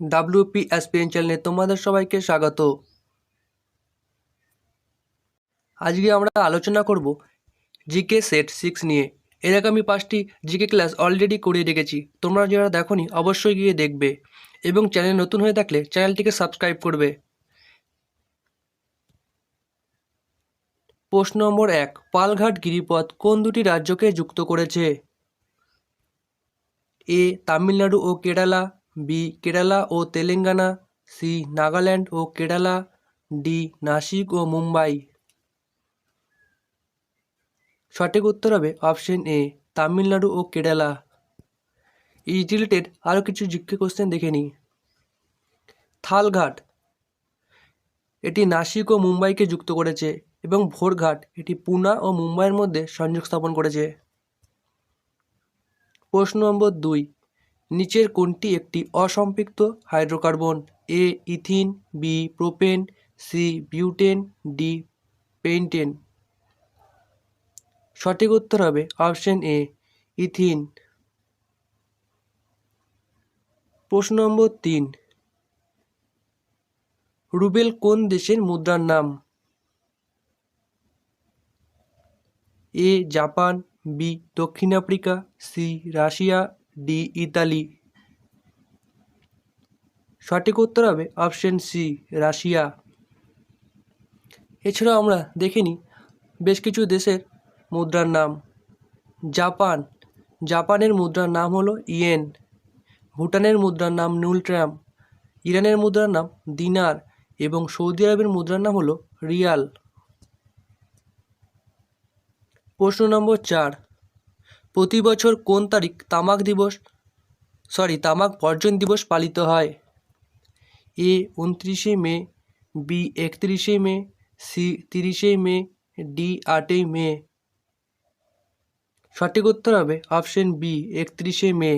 WP aspirant চ্যানেলে তোমাদের সবাইকে স্বাগত। আজকে আমরা আলোচনা করব জিকে সেট সিক্স নিয়ে। এর আগে আমি পাঁচটি জিকে ক্লাস অলরেডি করিয়ে রেখেছি। তোমরা যারা দেখোনি, অবশ্যই গিয়ে দেখবে এবং চ্যানেল নতুন হয়ে থাকলে চ্যানেলটিকে সাবস্ক্রাইব করবে। প্রশ্ন নম্বর এক, পালঘাট গিরিপথ কোন দুটি রাজ্যকে যুক্ত করেছে? এ, তামিলনাড়ু ও কেরালা। বি, কেরালা ও তেলেঙ্গানা, সি, নাগাল্যান্ড ও কেরালা, ডি, নাসিক ও মুম্বাই। সঠিক উত্তর হবে অপশন এ, তামিলনাড়ু ও কেরালা। এই রিলেটেড আরও কিছু জিজ্ঞে কোশ্চেন দেখে নিই। থালঘাট, এটি নাসিক ও মুম্বাইকে যুক্ত করেছে এবং ভোরঘাট, এটি পুনা ও মুম্বাইয়ের মধ্যে সংযোগ স্থাপন করেছে। প্রশ্ন নম্বর দুই নিচের কোনটি একটি অসম্পৃক্ত hydrocarbon. A ethene, B propane, C butane, D pentane. সঠিক উত্তর হবে অপশন এ, ইথিন। প্রশ্ন নম্বর তিন, রুবেল কোন দেশের মুদ্রার নাম? এ, জাপান, বি, দক্ষিণ Africa, C, Russia D, Italy. সঠিক উত্তর হবে অপশন সি, রাশিয়া। এছাড়াও আমরা দেখে নিই বেশ কিছু দেশের মুদ্রার নাম। জাপান। জাপানের মুদ্রার নাম হলো ইয়েন। ভুটানের মুদ্রার নাম নুলট্রাম। ইরানের মুদ্রার নাম দিনার এবং সৌদি আরবের মুদ্রার নাম হলো রিয়াল। প্রশ্ন নম্বর চার। প্রতি বছর কোন তারিখ? তামাক দিবস সরি তামাক বর্জন দিবস পালিত হয়। এ উনত্রিশে মে, বি একত্রিশে মে, সি তিরিশে মে, ডি আটই মে। সঠিক উত্তর হবে অপশন বি, একত্রিশে মে।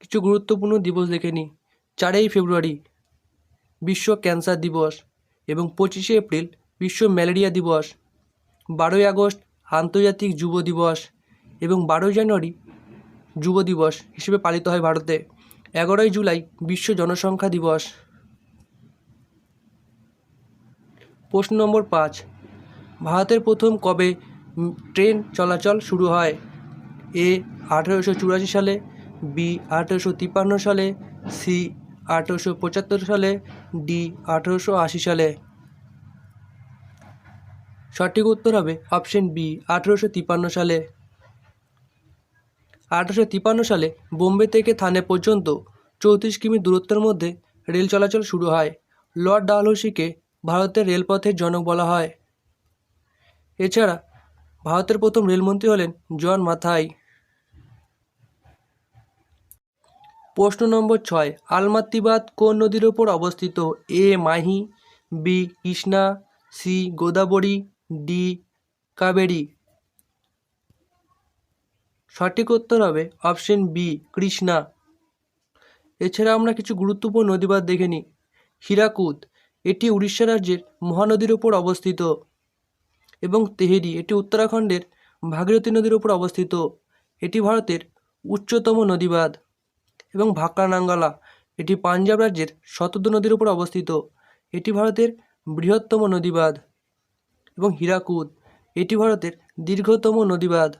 কিছু গুরুত্বপূর্ণ দিবস দেখে নিই। চারই ফেব্রুয়ারি, বিশ্ব ক্যান্সার দিবস এবং পঁচিশে এপ্রিল, বিশ্ব ম্যালেরিয়া দিবস। বারোই আগস্ট আন্তর্জাতিক যুব দিবস এবং বারোই জানুয়ারি যুব দিবস হিসেবে পালিত হয় ভারতে। এগারোই জুলাই বিশ্ব জনসংখ্যা দিবস। প্রশ্ন নম্বর পাঁচ, ভারতের প্রথম কবে ট্রেন চলাচল শুরু হয়? এ, আঠেরোশো চুরাশি সালে, বি, আঠেরোশো তিপ্পান্ন সালে, সি, আঠেরোশো পঁচাত্তর সালে, ডি, আঠেরোশো আশি সালে। সঠিক উত্তর হবে অপশন বি, আঠেরোশো তিপ্পান্ন সালে। আঠেরোশো তিপ্পান্ন সালে বোম্বে থেকে থানে পর্যন্ত চৌত্রিশ কিমি দূরত্বের মধ্যে রেল চলাচল শুরু হয়। লর্ড ডালহৌসিকে ভারতের রেলপথের জনক বলা হয়। এছাড়া ভারতের প্রথম রেলমন্ত্রী হলেন জন মাথাই। প্রশ্ন নম্বর ছয় আলমাত্তিবাদ কোন নদীর ওপর অবস্থিত? A, Mahi, B, Krishna, C, Godavari D Kaveri. সঠিক উত্তর হবে অপশন বি, কৃষ্ণা। এছাড়া আমরা কিছু গুরুত্বপূর্ণ নদীবাদ দেখে নিই। হীরাকুদ, এটি উড়িষ্যা রাজ্যের মহানদীর ওপর অবস্থিত। এবং তেহেরি, এটি উত্তরাখণ্ডের ভাগীরথী নদীর উপর অবস্থিত। এটি ভারতের উচ্চতম নদীবাঁধ। এবং ভাকরানাঙ্গালা, এটি পাঞ্জাব রাজ্যের শতদ্র নদীর উপর অবস্থিত। এটি ভারতের বৃহত্তম নদীবাঁধ। এবং হীরাকুদ, এটি ভারতের দীর্ঘতম নদীবাঁধ।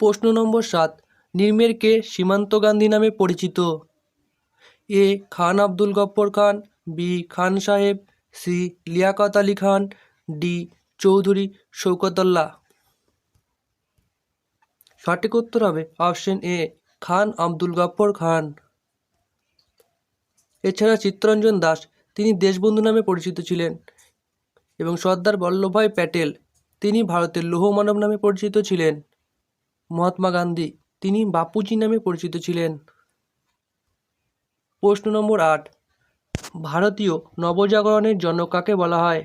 প্রশ্ন নম্বর সাত, নির্মের কে সীমান্ত গান্ধী নামে পরিচিত? A, Khan Abdul Gaffar Khan, B, Khan Sahib, C, Liaquat Ali Khan, D, Chaudhry Shaukatullah সঠিক উত্তর হবে অপশন এ, খান আব্দুল গফ্ফর খান। এছাড়া চিত্তরঞ্জন দাস তিনি দেশবন্ধু নামে পরিচিত ছিলেন এবং সর্দার বল্লভভাই প্যাটেল তিনি ভারতের লৌহ মানব নামে পরিচিত ছিলেন। মহাত্মা গান্ধী তিনি বাপুজি নামে পরিচিত ছিলেন। প্রশ্ন নম্বর আট, ভারতীয় নবজাগরণের জনক কাকে বলা হয়?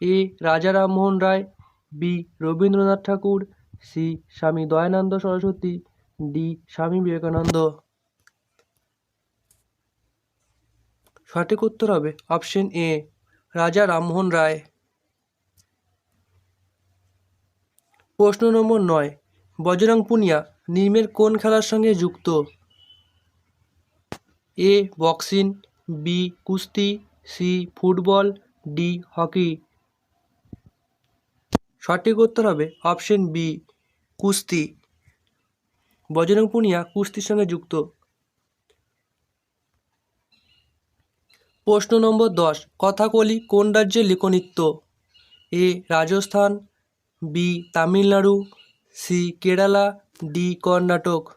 A, Raja Rammohan Roy, B, Rabindranath Tagore, C, Swami Dayanand Saraswati, D, Swami Vivekananda. সঠিক উত্তর হবে অপশন এ, রাজা রামমোহন রায়। প্রশ্ন নম্বর নয়, বজরং পুনিয়া নিমের কোন খেলার সঙ্গে যুক্ত? এ, বক্সিং, বি, কুস্তি, সি, ফুটবল, ডি, হকি। সঠিক উত্তর হবে অপশন বি, কুস্তি। বজরং পুনিয়া কুস্তির সঙ্গে যুক্ত। প্রশ্ন নম্বর দশ, কথাকলি কোন রাজ্যের লোকনৃত্য A, Rajasthan, B, Tamil Nadu, C, Kerala, D, Karnataka.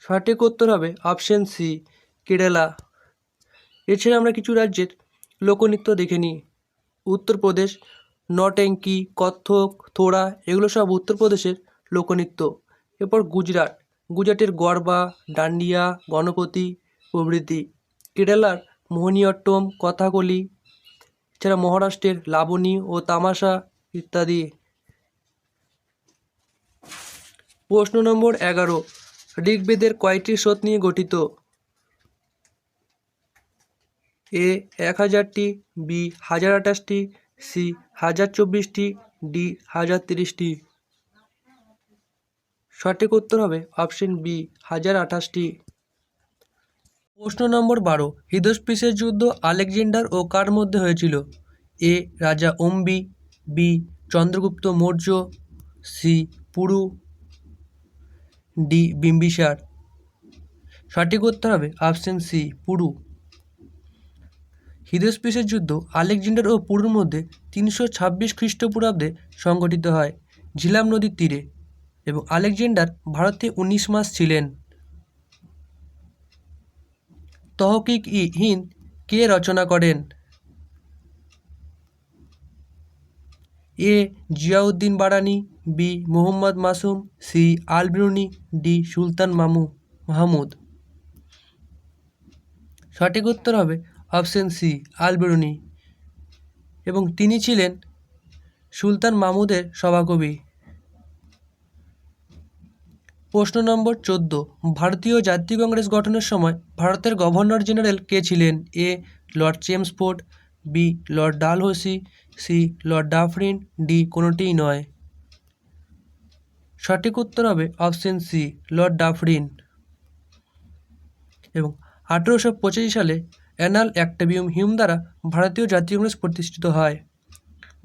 সঠিক উত্তর হবে অপশন সি কেরালা। এছাড়া আমরা কিছু রাজ্যের লোকনৃত্য দেখে নিই। উত্তরপ্রদেশ, নটেঙ্কি, কত্থক, থোড়া, এগুলো সব উত্তরপ্রদেশের লোকনৃত্য। এরপর গুজরাট, গুজরাটের গরবা ডান্ডিয়া, গণপতি প্রভৃতি। কেরালার মোহিনীঅট্টম কথাকলি, এছাড়া মহারাষ্ট্রের লাবণী ও তামাশা ইত্যাদি। প্রশ্ন নম্বর এগারো। ঋগ্বেদের কয়টি স্রোত নিয়ে গঠিত? এ এক হাজারটি, বি হাজার আঠাশটি, সি হাজার চব্বিশটি, ডি হাজার তিরিশটি। সঠিক উত্তর হবে অপশন বি হাজার আঠাশটি। প্রশ্ন নম্বর বারো হিদোস্পিসের যুদ্ধ আলেকজান্ডার ও কার মধ্যে হয়েছিল? A, Raja Ambhi B, Chandragupta Maurya, C, Puru, D, Bimbisara. সঠিক উত্তর হবে অপশন সি, পুরু। হিদোস্পিসের যুদ্ধ আলেকজান্ডার ও পুরুর মধ্যে তিনশো ছাব্বিশ খ্রিস্টপূর্বাব্দে সংগঠিত হয়, ঝিলাম নদীর তীরে, এবং আলেকজান্ডার ভারতে উনিশ মাস ছিলেন। তহকিক ই হিন্দ কে রচনা করেন? A. Ziauddin Barani, B. Mohammad Masum, C. Alberuni, D. Sultan Mamu, Mahmud. সঠিক উত্তর হবে অপশন সি, আলবেরুনি। এবং তিনি ছিলেন সুলতান মাহমুদের সভাকবি। প্রশ্ন নম্বর চোদ্দ। ভারতীয় জাতীয় কংগ্রেস গঠনের সময় ভারতের গভর্নর জেনারেল কে ছিলেন? A. Lord Chelmsford B. Lord Dalhousie, C. Lord Dufferin, D. কোনোটিই নয়। সঠিক উত্তর হবে অপশন সি, লর্ড ডাফরিন। এবং আঠেরোশো পঁচাশি সালে অ্যানাল অ্যাক্টাবিউম হিউম দ্বারা ভারতীয় জাতীয় কংগ্রেস প্রতিষ্ঠিত হয়।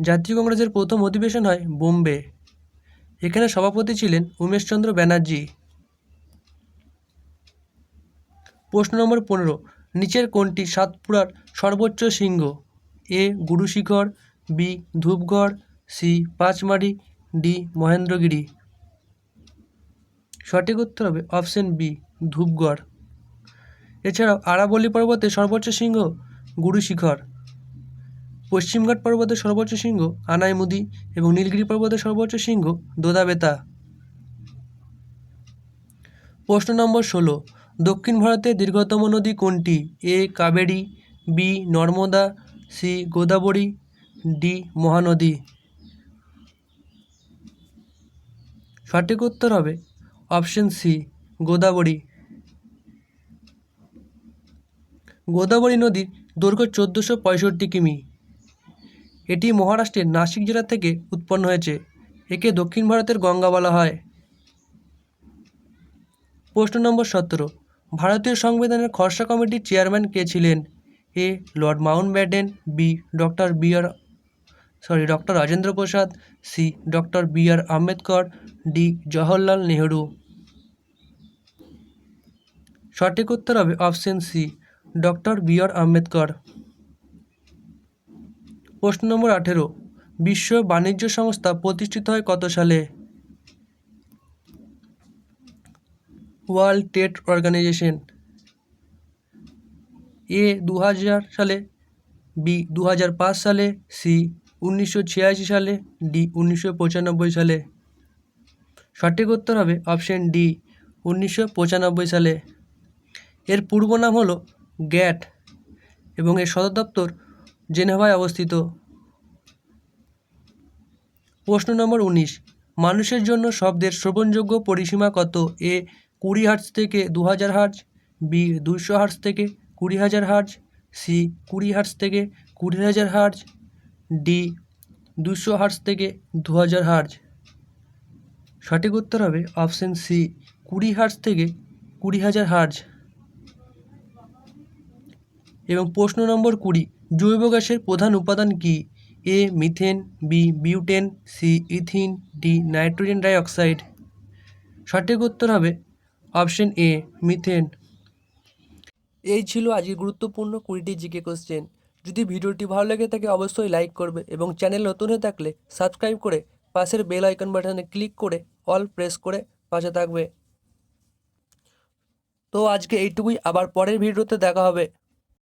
জাতীয় কংগ্রেসের প্রথম অধিবেশন হয় বোম্বে। এখানে সভাপতি ছিলেন উমেশচন্দ্র ব্যানার্জি। প্রশ্ন নম্বর পনেরো, নিচের কোনটি সাতপুরার সর্বোচ্চ শৃঙ্গ? A, Gurushikhar, B, Dhupgarh, C, Pachmarhi, D, Mahendragiri. সঠিক উত্তর হবে অপশন বি, ধূপগড়। এছাড়াও আরাবল্লী পর্বতের সর্বোচ্চ শৃঙ্গ গুরুশিখর। পশ্চিমঘাট পর্বতের সর্বোচ্চ শৃঙ্গ, আনাইমুদি এবং নীলগিরি পর্বতের সর্বোচ্চ শৃঙ্গ, দোদাবেতা। প্রশ্ন নম্বর ষোলো। দক্ষিণ ভারতের দীর্ঘতম নদী কোনটি? A, Kaveri, B, Narmada, C, Godavari, D, Mahanadi. সঠিক উত্তর হবে অপশন সি, গোদাবরী। গোদাবরী নদীর দৈর্ঘ্য চোদ্দোশো পঁয়ষট্টি কিমি। এটি মহারাষ্ট্রের নাসিক জেলা থেকে উৎপন্ন হয়েছে। একে দক্ষিণ ভারতের গঙ্গা বলা হয়। প্রশ্ন নম্বর সতেরো। ভারতীয় সংবিধানের খসড়া কমিটির চেয়ারম্যান কে ছিলেন? A lord Mountbatten B doctor B R, sorry, doctor Rajendra Prasad, C doctor B R Ambedkar, D Jawaharlal Nehru. সঠিক উত্তর হবে option C, doctor B R Ambedkar. প্রশ্ন নম্বর আঠেরো। বিশ্ব বাণিজ্য সংস্থা প্রতিষ্ঠিত হয় কত সালে? World trade organisation. এ দু হাজার সালে, বি দু হাজার পাঁচ সালে, সি উনিশশো ছিয়াশি সালে, ডি উনিশশো পঁচানব্বই সালে। সঠিক উত্তর হবে অপশন ডি উনিশশো পঁচানব্বই সালে। এর পূর্ব নাম হলো গ্যাট এবং এর সদর দপ্তর জেনেভায় অবস্থিত। প্রশ্ন নম্বর উনিশ। মানুষের জন্য শব্দের শ্রবণযোগ্য পরিসীমা কত? এ, কুড়ি হার্টস থেকে দু হাজার হার্টস বি দুশো হার্টস থেকে কুড়ি হাজার হার্টস সি, কুড়ি হার্টস থেকে কুড়ি হাজার হার্টস ডি দুশো হার্টস থেকে দু হাজার হার্টস সঠিক উত্তর হবে অপশন সি, কুড়ি হার্জ থেকে কুড়ি হাজার হার্জ এবং প্রশ্ন নম্বর কুড়ি, জৈব গ্যাসের প্রধান উপাদান কি? A, methane, B, butane, C, ethyne, D, nitrogen dioxide. সঠিক উত্তর হবে অপশন এ, মিথেন। এই ছিল আজকের গুরুত্বপূর্ণ কুড়িটি জিকে কোশ্চেন। যদি ভিডিওটি ভালো লেগে থাকে অবশ্যই লাইক করবে এবং চ্যানেল নতুন হয়ে থাকলে সাবস্ক্রাইব করে পাশের বেল আইকন বাটনে ক্লিক করে অল প্রেস করে পাশে থাকবে। তো আজকে এইটুকুই, আবার পরের ভিডিওতে দেখা হবে।